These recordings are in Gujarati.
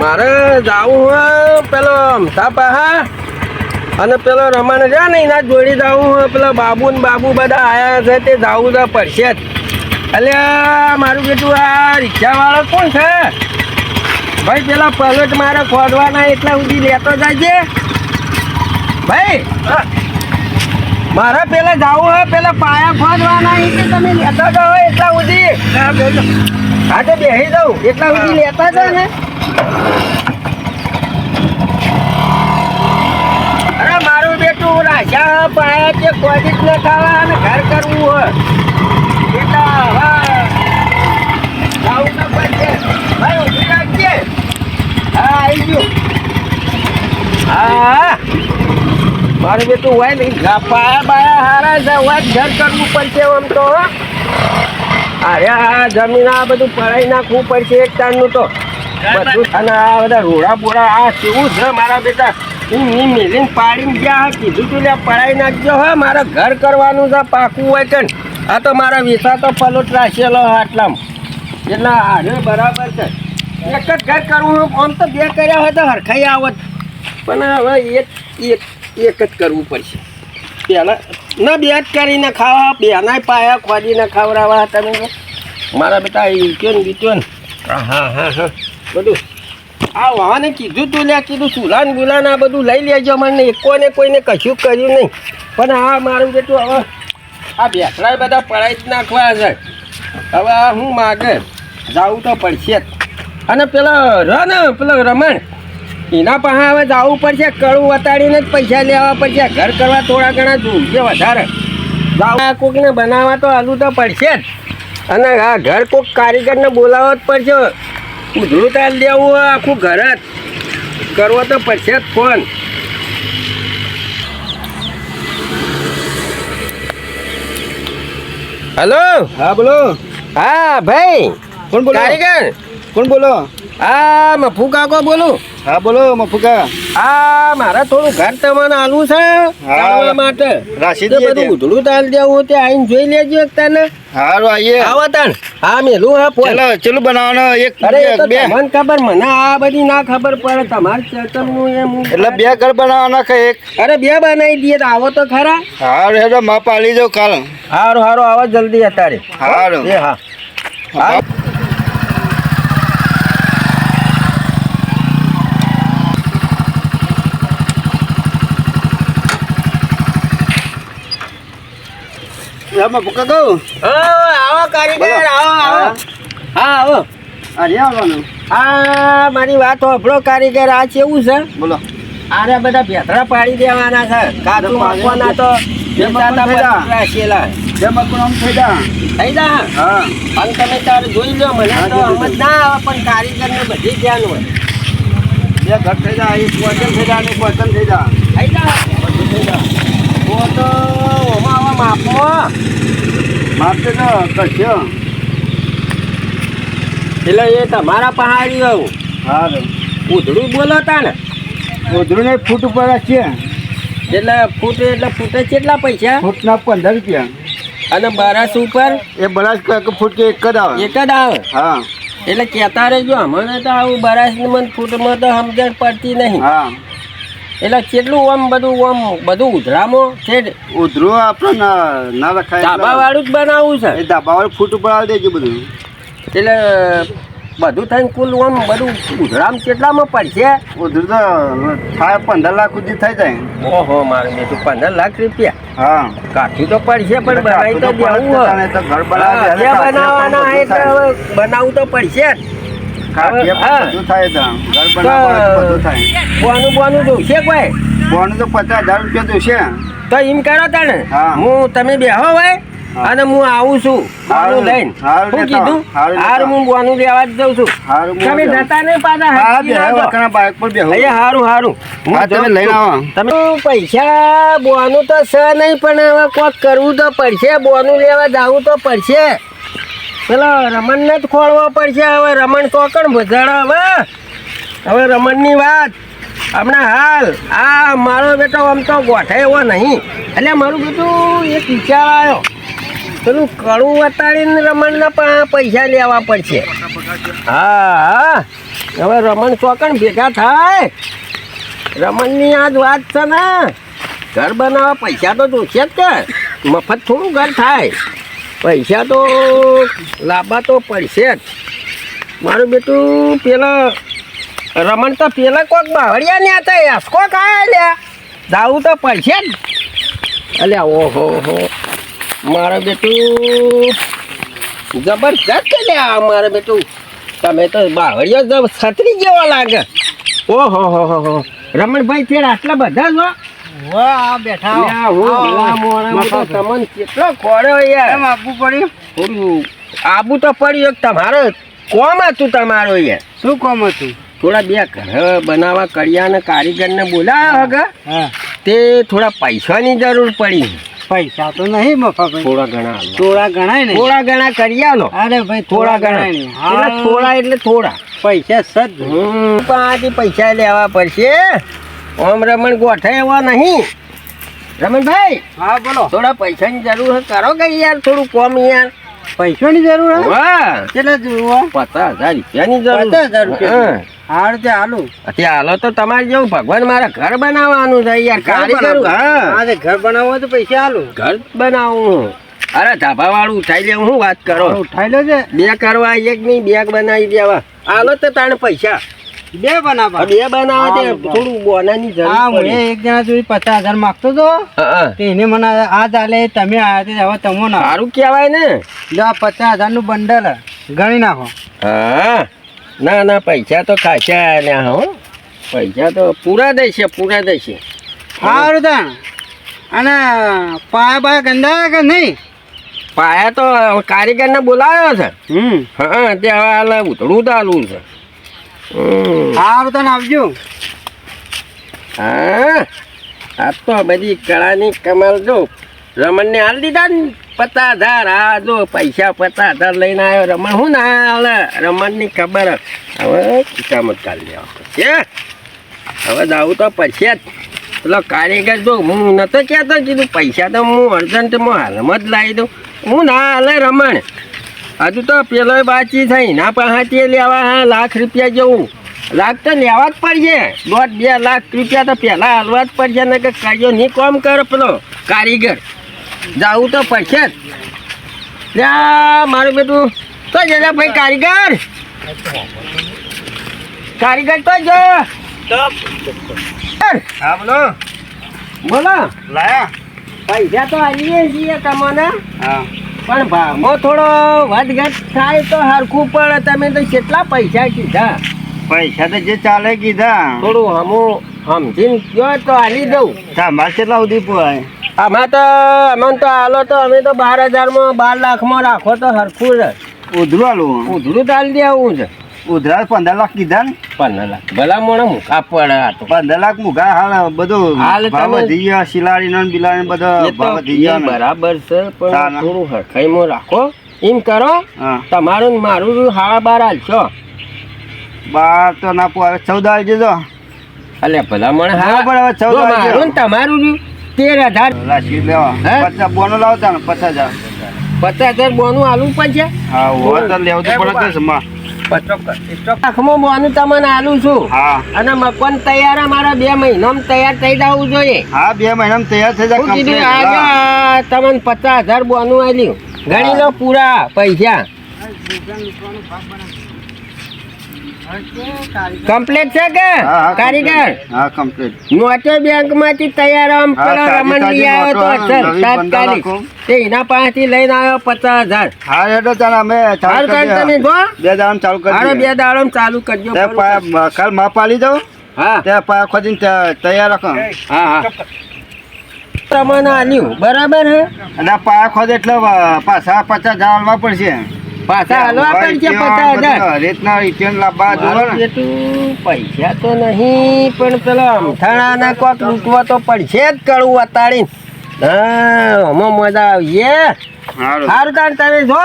મારે જાવું હોય પેલો અમથા પાહા અને પેલો રમણ છે ને એના જોડી જાવું હોય પેલા બાબુ ને બાબુ બધા આયા છે તે જાવું તો પડશે જ. અલ્યા મારું કીધું આ રિક્ષાવાળો કોણ છે? ભાઈ પેલા પલટ મારે ખોદવાના એટલા સુધી લેતો જાય ભાઈ મારે પેલા જાવું હોય પેલા પાયા ખોદવાના એ કે તમે લેતા જાઓ એટલા સુધી. હા તો બેસી જાઉં એટલા સુધી લેતા જાઓ ને રાજા પાયા કે ખોદી જ ન ઘર કરવું હોય. હા. આવી ગયું. હા. મારું બેટું હોય ને પાયા બાયા હારા છે હોય ઘર કરવું પડશે આમ તો અરે આ જમીન આ બધું પડાઈ નાખવું પડશે એક ટાણનું તો. બધું અને આ બધા રોડા આ કેવું છે મારા બેટા? હું મી મિલિંગ પાડીને ગયા કીધું તું લે પડાઈ નાખજો હા, મારે ઘર કરવાનું છે, પાકું હોય કે આ તો મારા વિસા તો પલોટ રાખેલો આટલામાં. એટલે હારે બરાબર છે. એક જ ઘર કરવું આમ તો બે કર્યા હોય તો હરખાઈ આવત. પણ હવે એક એક એક જ કરવું પડશે. પહેલાં, ના, બે જ કરીને ખાવા બેનાય પાયા ખોદીને ખવડાવવા તમે. મારા બેટા એ ને બીજો ને? હા હા હા. બધું. આ વાહને કીધું તું લે કીધું ચૂલાન ગુલાન આ બધું લઈ લેજો મને એકોને કોઈને કશું કર્યું નહીં. પણ આ મારું બેટું હવે આ બેસડા બધા પડાઈ જ નાખવા છે. હવે આ હું માગે? જાવું તો પડશે અને પેલો ર ને, પેલો રમણ, એના પાસે હવે જવું પડશે. કડું વતાડીને જ પૈસા લેવા પડશે. ઘર કરવા થોડા ઘણા જોઈએ વધારે. જાવ કોકને બનાવવા તો આલુ તો પડશે જ. અને આ ઘર કોક કારીગરને બોલાવવા જ પડશે. ઉધડું તાલ લેવું આખું ઘર જ. કરવો તો પછી જ ફોન. હેલો? હા બોલો. હા ભાઈ. કોણ બોલો? કોણ બોલો? હા મફુ કાકો બોલું. હા બોલો મફુકા. આ મારે થોડું ઘર તમને આલવું છે કરવા માટે. રાશિદ તે બધું ઉધડું તાલ દેવું તે આઈને જોઈ લેજો એક તને હારો આવીએ આવો તન હા મેલું હા ફોન ચલો ચલો બનાવવાનો એક અરે બે. તમને ખબર મને આ બધી ના ખબર પડે. તમારે ચેતનનું એમ એટલે બે ઘર બનાવવાના કે એક? અરે બે બનાવી દઈએ તો આવો તો ખરા. હારો હેડો માપ આલી દો કાલ. હારું હારો આવો જલ્દી અત્યારે. હારું. એ હા. હા. હા પક્કા કહું ઓ, આવો કારીગર આવો આવો. હા આવો. અરે આવવાનું. આ મારી વાત હોભળો કારીગર આ કેવું છે? બોલો. આરે બધા ભેતરા પાડી દેવાના છે. કાચું મૂકવાના તો થઈ જા. હા મને હા, તો કશો એટલે એ તમારા પહાડી આવું હારું. ઉધડું બોલો તા ને ઉધડું ને ફૂટ ઉપર છે એટલે ફૂટ એટલે ફૂટે કેટલા પૈસા? ફૂટના પંદર રૂપિયા. અને બરાસ ઉપર? એ બરાસ ફૂટ કે એક જ આવે. એક જ આવે? હા. એટલે કહેતા રહેજો અમને તો આવું બરાસ ને મને ફૂટમાં તો સમજણ પડતી નહીં. હા. એટલે કેટલું આમ બધું આમ બધું ઉધરામાં છે? ઉધરું આપણે ના રખાય ધાબા વાળું જ બનાવવું છે. એ ધાબા વાળું ફૂટ ઉપર આવી દેજો બધું. એટલે બધું થઈને કુલ આમ બધું ઉધરામ કેટલામાં પડશે? ઉધરું તો થાય પંદર લાખ સુધી થઈ જાય. ઓહો મારે બેટું પંદર લાખ રૂપિયા. હા. કાઠું તો પડશે પણ બનાવી તો દેવું ઘર બનાવવાના બનાવવું તો પડશે. બધું થાય ઘર બનાવવા બધું થાય. બોનું બોનું જોશે કોઈ? બોનું તો પચાસ હજાર રૂપિયા જોશે તો એમ કરો તને હું. તમે બેહો ભાઈ. અને હું આવું છું. બોનું લઈને કીધું? હારું હું બોનું લેવા જ જઉં છું. હારું હું તમે જતા નહીં પાછા હા હરખી બે આવજો. વખણા બાઇક પર બેહો. અહીંયા હારું હારું. હું તમે લઈને આવો. તમે પૈસા બોનું તો છે નહીં પણ હવે કોક કરવું તો પડશે. બોનું લેવા જવું તો પડશે. પેલો રમણને જ ખોળવો પડશે. હવે રમણ કોકણ ભજાડા હવે હવે રમણની વાત. હમણાં હાલ. આ મારો બેટો આમ તો ગોઠે એવો નહીં. એટલે મારું બધું એક વિચાર આવ્યો. પેલું કડું વતાડીને રમણના પણ પૈસા લેવા પડશે. હા હવે રમણ ચોકણ ભેગા થાય. રમણની જ વાત છે ને. ઘર બનાવવા પૈસા તો જોશે જ કે. મફત થોડું ઘર થાય. પૈસા તો લાંબા તો પડશે જ. મારું બેટું પેલા રમણ તો પેલા કોક બાવળિયા ને હતા યાસકો કાયા લ્યા જાવું તો પડશે જ. અલ્યા ઓહો હો. મારો બેટું જબરજસ્ત લ્યા મારા બેટું. તમે તો બાવળિયો છતરી જેવો લાગે. ઓહો હો હો હો. રમણભાઈ તે આટલા બધા છો વાહ બેઠા લ્યા, હું ભલા મોણા હું તો. તમને કેટલો ખોડ્યો યાર. આપવું પડ્યું? થોડું આબુ તો પડ્યું એક તમારો કોમ હતું તમારો યાર શું કોમ હતું? થોડા બે ઘર બનાવવા કડિયાને કારીગરને બોલાવ્યા હગા તે થોડા પૈસાની જરૂર પડી. પૈસા તો નહીં મફાભાઈ થોડા ઘણા. થોડા ઘણા ને થોડા ઘણા કરી આલો અરે ભાઈ થોડા ઘણા. એટલે થોડા એટલે થોડા. પૈસા સદ. પાંચ પૈસા લેવા પડશે. ઓમ રમણ ગોઠે એવા નહીં. રમણભાઈ હા બોલો. થોડા પૈસાની જરૂર કરો કે યાર થોડું કોમ યાર. પૈસાની જરૂર હે કેટલા જોવો પચાસ હજાર રૂપિયાની જરૂર. પચાસ હજાર રૂપિયા. હા. હાર તે હાલો. અત્યારે હાલો તો તમારે જેવું ભગવાન મારા ઘર બનાવવાનું છે યાર કારીગર હા. ઘર બનાવવું તો પૈસા હાલો. ઘર બનાવું. અરે ધાબા વાળું ઉઠાઈ લે હું વાત કરો? ઉઠાઈ લેજે. બે કરવા એક નહીં? બે બનાવી દેવા. હાલો તો તાણે પૈસા. બે બનાવવા બે બનાવવા તે થોડું બોનાની જરૂર હા હું એક જણા જોઈ પચાસ હજાર માગતો. તે એને મને આ ચાલે તમે આયા તે હવે તમો ના. સારું કહેવાય ને. જો આ પચાસ હજારનું બંડલ ગણી નાખો. હા. ના ના પૈસા તો ખાસા ને હો. પૈસા તો પૂરા દેશે પૂરા દેશે. સારું તા અને પાયા બાયા ગંદા કે નહીં? પાયા તો કારીગરને બોલાવ્યો છે. હમ. હા તે હવે ઉતળું ચાલુ છે. સારું તને આવજો. હા? આ તો બધી કળાની કમાલ જો. રમણને હાલ દીધા ને? પચાસ આ હા જો પૈસા પચાસ લઈને આવ્યો. રમણ હું ના હાલે? રમણની ખબર હવે કિસ્સામાં જ કાઢી લેવા પડશે. હવે જાવું તો પછી જ. પેલો કારીગર જો હું નતો કહેતો કીધું, પૈસા તો હું અર્જન્ટમાં હાલમાં જ લાવી દઉં. હું ના હાલે રમણ. હજુ તો પેલો બાચી થઈ. ના પાસેથી લેવા હા લાખ રૂપિયા જેવું. લાખ તો લેવા જ પડશે. દોઢ બે લાખ રૂપિયા તો પહેલાં હાલવા જ પડશે ને કે કાયો નહીં કોમ કરો પેલો કારીગર. જાવું તો પડશે જ. લ્યા મારું બેટું. તો જરા ભાઈ કારીગર. કારીગર તો જો. હા બોલો. બોલો. લાયા. પૈસા તો આવીએ છીએ તમને. હા. પણ ભામો થોડો વધઘટ થાય તો હરખું પણ તમે તો કેટલા પૈસા કીધા? પૈસા તો જે ચાલે કીધા. થોડું હમું સમજીને કયો તો આલી દઉં. તમારે કેટલા સુધી પોવાય આમાં તો અમને તો હાલો તો અમે તો બાર હજારમાં બાર લાખમાં રાખો તો હરખું જ ઉધરું આલું ઉધરું તો હાલી દે આવું છે. ઉધરા પંદર લાખ કીધા ને? પંદર લાખ. ભલા મોણા મૂકા પડે આ તો. પંદર લાખ મુખા હાલ બધું હાલ ભાવ વધી ગયા શિલાડી નો બિલાડી બધો ભાવ વધી ગયા બરાબર છે પણ. થોડું હરખાઈમાં રાખો. એમ કરો તમારું ને મારું હાડા બાર હાલશો. બાર તો ના પોવાય ચૌદ આવી જજો અલ્યા ભલા મને બરાબર, હવે ચૌદ. મારું તમારું તેર હજાર. રાશી લેવા. હે? પચાસ બોનો લાવતા ને પચાસ હજાર. પચાસ હજાર બોનું આલું પડશે. હા હોય તો લેવું પડે કે લાખમાં બોનું તમને આલું છું. હા. અને મકાન તૈયાર મારા બે મહિનામાં તૈયાર થઈ જવું જોઈએ. હા બે મહિનામાં તૈયાર થઈ જાય કીધું આજે આ તમને પચાસ હજાર બોનું આલ્યું. ગણી લો પૂરા પૈસા. કમ્પ્લીટ છે કે? હા, હા, કારીગર. હા કમ્પ્લીટ નોટો બેંકમાંથી તૈયાર આમ પેલો રમણ લઈ આવ્યો તો નોટો, તાત્કાલિક. તે એના પાસેથી લઈને આવ્યો પચાસ હજાર. હા એટલે ચાલ અમે ચાલુ કરી તમે જો બે દાડા ચાલુ કરી હારો બે દાડો ચાલુ કરજો કાલ માપ આલી દઉં? હા. તે પા ખોદીને તૈયાર રાખો. હા હા. પ્રમાણે આલ્યું. બરાબર હે? અને પા ખોદ એટલે પાછા પચાસ હજાર આલવા પડશે. પાછા હલવા પડશે પચાસ હજાર. રેતના લાવવા જોવે પૈસા તો નહીં પણ પેલો અમથાણાને કોક લૂંટવા તો પડશે જ કળું અતાડી હા મજા આવીએ. સારું તાર તમે જો.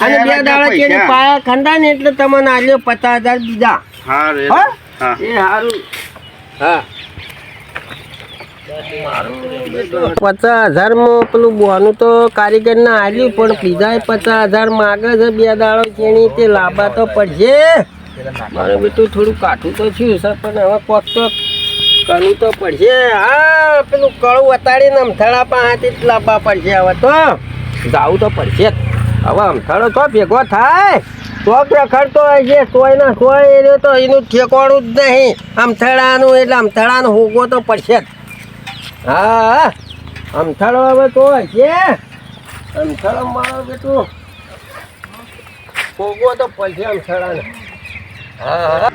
અને બે દાડા કેરી પાયા ખંડા ને એટલે તમને આલ્યો પચાસ હજાર? હા? એ સારું હા. પચાસ હજારમાં પેલું બોનું તો કારીગરને આલ્યું, પણ બીજા પચાસ હજાર માગે છે બે દાડો જેની તે લાંબા તો પડશે. મારે બેટું થોડું કાઠું તો થયું સર પણ હવે કોક તો કરવું તો પડશે. હા, પેલું કળું વતાડીને અમથાળા પાસેથી જ લાંબા પડશે હવે તો. જાવું તો પડશે હવે અમથાળો તો ભેગો થાય. તો રખડતો હોય છે સોય ના સોય તો એનું ઠેકોણું જ નહીં. અમથાળાનું એટલે અમથાળાનું હોગો તો પડશે જ. હા અમથાળો હવે તો છે અમથાળો મારો બેટું. હોગો તો પડશે અમથાળાને હા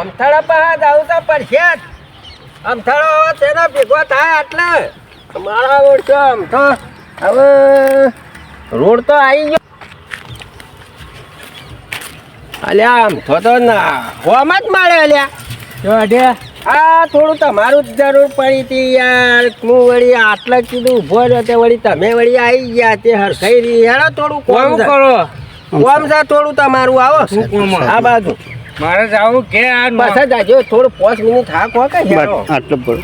અમથાળા પાસે જાવું તો પડશે જ. અમથાળો તેના ભેગો થાય એટલે. મારા છે અમથો હવે રોડ તો આવી ગયો. અલ્યા, આમ તો ના, હોમ જ મારે અલ્યા. આ થોડું તમારું જ જરૂર પડી હતી યાર. હું વળી આટલા કીધું ઊભો રહ્યો તે વળી તમે વળી આવી ગયા તે હરખાઈ રહી. હેડો થોડું કોમ કરો. કોમ છે થોડું તમારું આવો. આ? બાજુ. મારે જાવું કે આ બસ જ આજો થોડું પાંચ મિનિટ થાક હો કે આટલું પડે.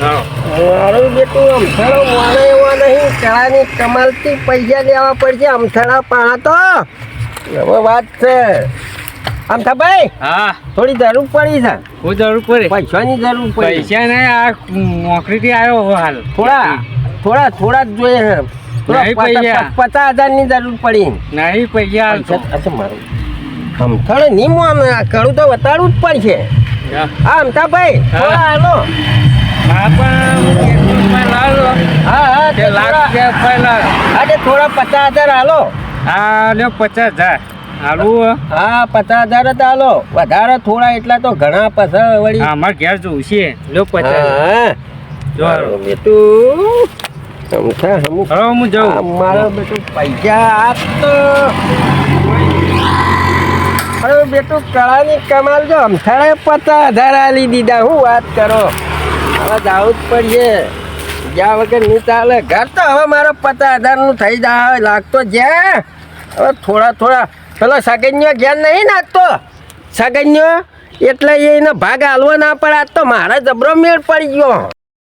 મારું બેટું અમથાળો મારે એવો નહીં ચડાની કમાલથી પૈસા લેવા પડશે અમથાળા પાણા તો હવે વાત છે. અમથા ભાઈ? હા. થોડી જરૂર પડી છે. હું જરૂર પડે. પૈસાની જરૂર પડી. પૈસા ને આ નોકરીથી આવ્યો હાલ. થોડા થોડા થોડા જ જોઈએ છે. નહીં પચાસ- પૈસા. પચાસ હજારની જરૂર પડી. નહીં પૈસા અચ્છા મારું. આમ નહીં મોન આમ કરું તો વતાડવું જ પડશે. હા. હા અમથા ભાઈ હા. થોડા હાલો. હા હા હા હા થોડા પચાસ હજાર હાલો. હા લ્યો પચાસ હજાર. હાલું હા. પચાસ હજાર જ હાલો વધારે થોડા એટલા તો ઘણા પછી વળી. હા અમારે ઘેર જોવું છે. લો પચાસ. હા જો બેટું. અમથા અમુક હવે હું જાઉં. મારો બેટું પૈસા આપ તો અરે બેટું કળાની કમાલ જો. અમથાળે પચાસ હજાર આલી દીધા. હું વાત કરો? હવે જાવું જ પડશે. જ્યાં વગર નહીં ચાલે. ઘર તો હવે મારો પચાસ હજારનું થઈ જાય. લાગતો છે હવે થોડા થોડા પેલો સગન્યો ઘેર નહીં નાખતો. સગન્યો એટલે એને ભાગ હાલવો ના પડે. આજ તો મારા જબરો મેળ પડી ગયો.